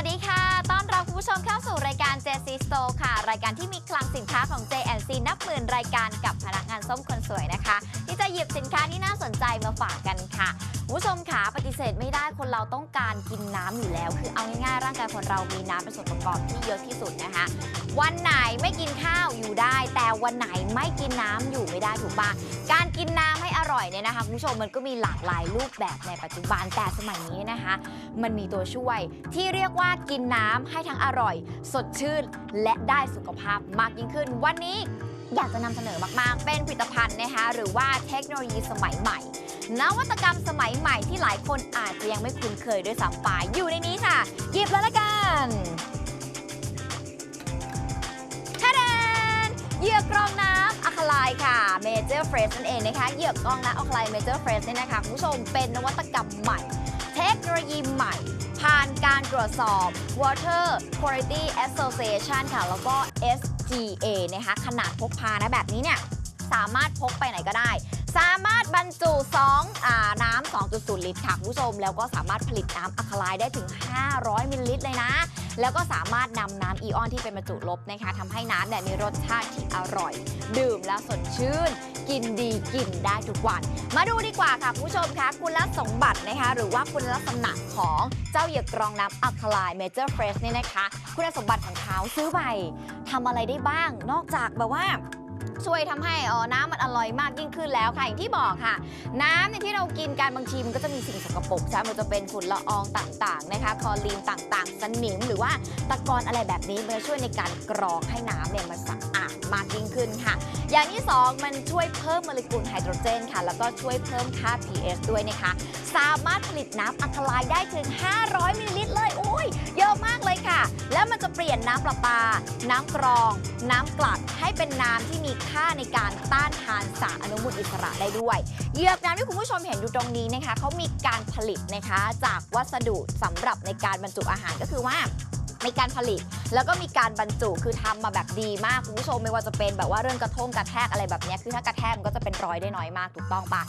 สวัสดีค่ะ ต้อนรับคุณผู้ชมเข้าสู่รายการ JC Store ค่ะ รายการที่มีคลังสินค้าของ JNC นับหมื่นรายการกับพนักงานส้มคนสวยนะคะ ที่จะหยิบสินค้าที่น่าสนใจมาฝากกันค่ะคุณผู้ชมค่ะปฏิเสธไม่ได้คนเราต้องการกินน้ำอยู่แล้ว คือเอาง่ายๆร่างกายคนเรามีน้ำเป็นส่วนประกอบที่เยอะที่สุดนะคะ วันไหนไม่กินข้าวอยู่ได้ แต่วันไหนไม่กินน้ำอยู่ไม่ได้ถูกปะการกินน้ำ ร่อยเนี่ยนะคะคุณผู้ชมมันก็มีหลากหลายรูปแบบในปัจจุบันแต่สมัยนี้นะคะ มันมีตัวช่วยที่เรียกว่ากินน้ำให้ทั้งอร่อย สดชื่น และได้สุขภาพมากยิ่งขึ้น วันนี้อยากจะนำเสนอมาก ๆ เป็นผลิตภัณฑ์นะคะ หรือว่าเทคโนโลยีสมัยใหม่ นวัตกรรมสมัยใหม่ที่หลายคนอาจจะยังไม่คุ้นเคยด้วยซ้ำไปอยู่ในนี้ค่ะหยิบแล้วละกัน เหยือกกรองน้ำอะคาไลค่ะ Major Fresh นั่นเองนะคะเหยือกกรองน้ำอะคาไล Major Fresh เนี่นะคะคุณผู้ชมเป็นนวัตกรรมใหม่ เทคโนโลยีใหม่ ผ่านการตรวจสอบ Water Quality Association ค่ะ แล้วก็ SGA นะคะขนาดพกพานะแบบนี้เนี่ยสามารถพกไปไหนก็ได้ สามารถบรรจุ2อ่าน้ำ2.0 ลิตรค่ะคุณผู้ชม แล้วก็สามารถผลิตน้ำอะคาไลน์ได้ถึง 500 มิลลิลิตรเลยนะ แล้วก็สามารถนำน้ำอีออนที่เป็นบรรจุลบนะคะทำให้น้ำเนี่ยมีรสชาติที่อร่อย ดื่มแล้วสดชื่น กินดีกินได้ทุกวัน มาดูดีกว่าค่ะคุณผู้ชมคะคุณสมบัตินะคะหรือว่าคุณลักษณะของเจ้าเหยือกกรองน้ำอัคลายเมเจอร์เฟรชเนี่ยนะคะ คุณสมบัติของเขาซื้อไปทำอะไรได้บ้าง นอกจากแบบว่า ช่วยทำให้เออน้ำมันอร่อยมากยิ่งขึ้นแล้วค่ะอย่างที่บอกค่ะ น้ำเนี่ยที่เรากินกันบางทีมันก็จะมีสิ่งสกปรกใช่ไหมมันจะเป็นฝุ่นละอองต่างๆนะคะคอรีนต่างๆ สนิมหรือว่าตะกอนอะไรแบบนี้มันจะช่วยในการกรองให้น้ำเนี่ยมันสะอาดมากยิ่งขึ้นค่ะ อย่างที่ 2 มันช่วยเพิ่มโมเลกุลไฮโดรเจนค่ะ แล้วก็ช่วยเพิ่มค่า pH ด้วยนะคะ สามารถผลิตน้ำอะคาไลน์ได้ถึง 500มิลลิลิตรเลยอ้ ยเยอะมากเลยค่ะ แล้วมันจะเปลี่ยนน้ำประปา น้ำกรอง น้ำกลัดให้เป็นน้ำที่มีค่าในการต้านทานสารอนุมูลอิสระได้ด้วย เหยือกน้ำที่คุณผู้ชมเห็นอยู่ตรงนี้นะคะเขามีการผลิตนะคะจากวัสดุสำหรับในการบรรจุอาหารก็คือว่ามีการผลิตแล้วก็มีการบรรจุคือทำมาแบบดีมากคุณผู้ชมไม่ว่าจะเป็นแบบว่าเรื่องกระทงกระแทกอะไรแบบนี้คือถ้ากระแทกมันก็จะเป็นรอยได้น้อยมากถูกต้องปะ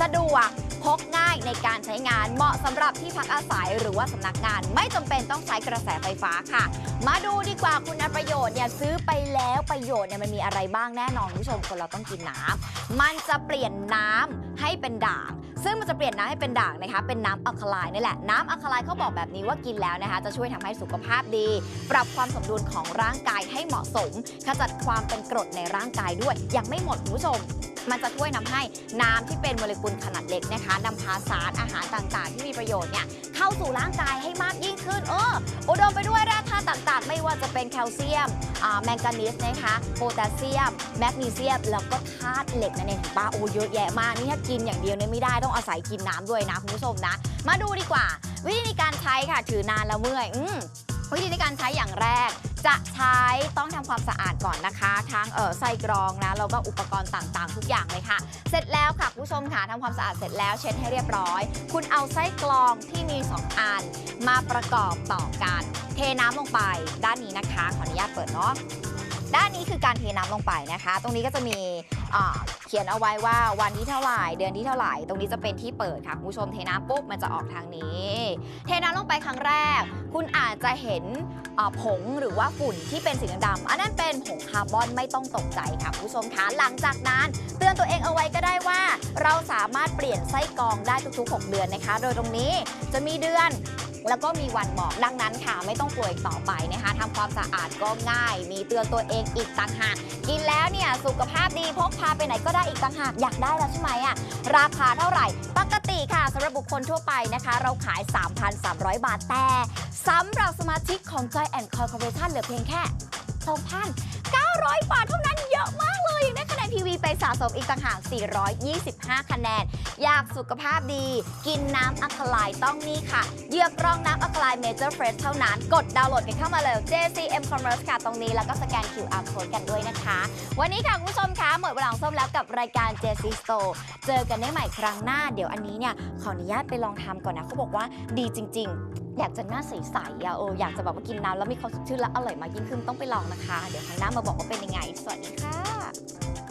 สะดวก พกง่ายในการใช้งานเหมาะสำหรับที่พักอาศัยหรือว่าสำนักงาน ไม่จำเป็นต้องใช้กระแสไฟฟ้าค่ะ มาดูดีกว่าคุณประโยชน์เนี่ยซื้อไปแล้วประโยชน์เนี่ยมันมีอะไรบ้างแน่นอนคุณผู้ชมคนเราต้องกินน้ำ มันจะเปลี่ยนน้ำให้เป็นด่าง ซึ่งมันจะเปลี่ยนน้ำให้เป็นด่างนะคะ เป็นน้ำอะคาไลน์นี่แหละ น้ำอะคาไลน์เขาบอกแบบนี้ว่ากินแล้วนะคะ จะช่วยทำให้สุขภาพดี ปรับความสมดุลของร่างกายให้เหมาะสม ขจัดความเป็นกรดในร่างกายด้วย ยังไม่หมดคุณผู้ชมมันจะช่วยนำให้น้ำที่เป็นโมเลกุลขนาดเล็กนะคะนำพาสารอาหารต่างๆ ที่มีประโยชน์เนี่ย เข้าสู่ร่างกายให้มากยิ่งขึ้น เอออุดมไปด้วยแร่ธาตุต่างๆ ไม่ว่าจะเป็นแคลเซียมแมงกานีสนะคะโพแทสเซียม แมกนีเซียม แล้วก็ธาตุเหล็กนั่นเองป้าโอเยอะแยะมากนี่ถ้ากินอย่างเดียวเนี่ยไม่ได้ต้องอาศัยกินน้ำด้วยนะคุณผู้ชมนะ มาดูดีกว่า วิธีในการใช้ค่ะถือนานแล้วเมื่อยอืวิธีในการใช้อย่างแรก จะใช้ต้องทำความสะอาดก่อนนะคะทั้งเออไส้กรองนะแล้วก็อุปกรณ์ต่างๆ ทุกอย่างเลยค่ะ เสร็จแล้วค่ะผู้ชมค่ะทำความสะอาดเสร็จแล้วเช็ดให้เรียบร้อย คุณเอาไส้กรองที่มี 2 อันมาประกอบต่อกัน เทน้ำลงไปด้านนี้นะคะ ขออนุญาตเปิดเนาะ ด้านนี้คือการเทน้ำลงไปนะคะ ตรงนี้ก็จะมีเขียนเอาไว้ว่าวันที่เท่าไหร่ เดือนที่เท่าไหร่ ตรงนี้จะเป็นที่เปิดค่ะคุณผู้ชมเทน้ำปุ๊บมันจะออกทางนี้ เทน้ำลงไปครั้งแรก คุณอาจจะเห็นผงหรือว่าฝุ่นที่เป็นสีดำๆอันนั้นเป็นผงคาร์บอนไม่ต้องตกใจค่ะคุณผู้ชมคะหลังจากนั้น เตือนตัวเองเอาไว้ก็ได้ว่า เราสามารถเปลี่ยนไส้กรองได้ทุกๆ 6 เดือนนะคะ โดยตรงนี้จะมีเดือน แล้วก็มีวันบอกดังนั้นค่ะ ไม่ต้องป่วอีกต่อไปนะคะทำความสะอาดก็ง่าย มีเตือนตัวเองอีกต่างหากกินแล้วเนี่ยสุขภาพดีพกพาไปไหนก็ได้อีกต่างหากอยากได้แล้วใช่ไหมอะราคาเท่าไหร่ ปกติค่ะสำหรับบุคคลทั่วไปนะคะ เราขาย 3,300 บาทแต่สำหรับสมาชิกของ Joy and Corporation เหลือเพียงแค่ 2,900 บาทเท่านั้นเยอะมาก ยังได้คะแนนทีวีไปสะสมอีกต่างหาก 425 คะแนน อยากสุขภาพดี กินน้ำอัคลายต้องนี่ค่ะ เยือกรองน้ำอัคลายเมเจอร์เฟรชเท่านั้น กดดาวน์โหลดกันเข้ามาเลย JCM Commerce ค่ะตรงนี้แล้วก็สแกน QR code กันด้วยนะคะ วันนี้ค่ะ คุณผู้ชมคะหมดเวลาของส้มแล้วกับรายการ JC Store เจอกันได้ใหม่ครั้งหน้า เดี๋ยวอันนี้เนี่ยขออนุญาตไปลองทำก่อนนะเขาบอกว่าดีจริง ๆอยากจะหน้าใสๆอะเอออยากจะแบบว่ากินน้ำแล้วมีความสดชื่นและอร่อยมากยิ่งขึ้นต้องไปลองนะคะ เดี๋ยวครั้งหน้ามาบอกว่าเป็นยังไง สวัสดีค่ะ